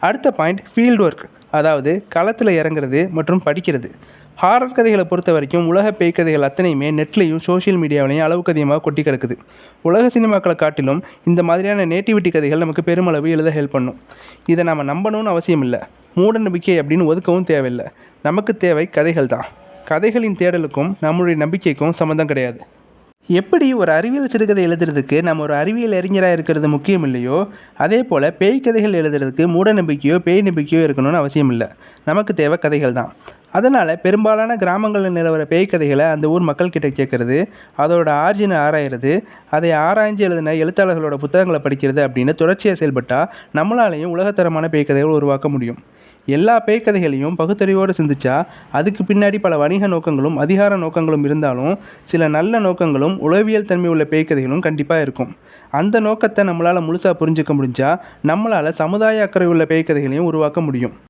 அடுத்த point field work அதாவது களத்தில் இறங்குறது மற்றும் படிக்கிறது. ஹாரர் கதைகளை பொறுத்த வரைக்கும் உலக பேய் கதைகள் அத்தனையுமே நெட்லேயும் சோஷியல் மீடியாவிலையும் அளவுக்கு அதிகமாக கொட்டி கிடக்குது. உலக சினிமாக்களை காட்டிலும் இந்த மாதிரியான நேட்டிவிட்டி கதைகள் நமக்கு பெருமளவு எழுத ஹெல்ப் பண்ணும். இதை நம்ம நம்பணும்னு அவசியம் இல்லை. மூட நம்பிக்கை அப்படின்னு ஒதுக்கவும் தேவையில்லை. நமக்கு தேவை கதைகள் தான். கதைகளின் தேடலுக்கும் நம்மளுடைய நம்பிக்கைக்கும் சம்மந்தம் கிடையாது. எப்படி ஒரு அறிவியல் சிறுகதை எழுதுறதுக்கு நம்ம ஒரு அறிவியல் அறிஞராக இருக்கிறது முக்கியம் இல்லையோ? அதே போல் பேய் கதைகள் எழுதுறதுக்கு மூட நம்பிக்கையோ பேய் நம்பிக்கையோ இருக்கணும்னு அவசியம் இல்லை. நமக்கு தேவை கதைகள் தான். அதனால் பெரும்பாலான கிராமங்களில் நிலவர பேய் கதைகளை அந்த ஊர் மக்கள்கிட்ட கேட்குறது அதோட ஆர்ஜினை ஆராயிறது அதை ஆராய்ஞ்சு எழுதின எழுத்தாளர்களோட புத்தகங்களை படிக்கிறது அப்படின்னு தொடர்ச்சியாக செயல்பட்டால் நம்மளாலையும் உலகத்தரமான பேய் கதைகள் உருவாக்க முடியும். எல்லா பேய்க்கதைகளையும் பகுத்தறிவோடு சிந்திச்சா அதுக்கு பின்னாடி பல வணிக நோக்கங்களும் அதிகார நோக்கங்களும் இருந்தாலும் சில நல்ல நோக்கங்களும் உளவியல் தன்மை உள்ள பேய்க்கதைகளும் கண்டிப்பாக இருக்கும். அந்த நோக்கத்தை நம்மளால் முழுசாக புரிஞ்சுக்க முடிஞ்சால் நம்மளால் சமுதாய அக்கறை உள்ள பேய்க்கதைகளையும் உருவாக்க முடியும்.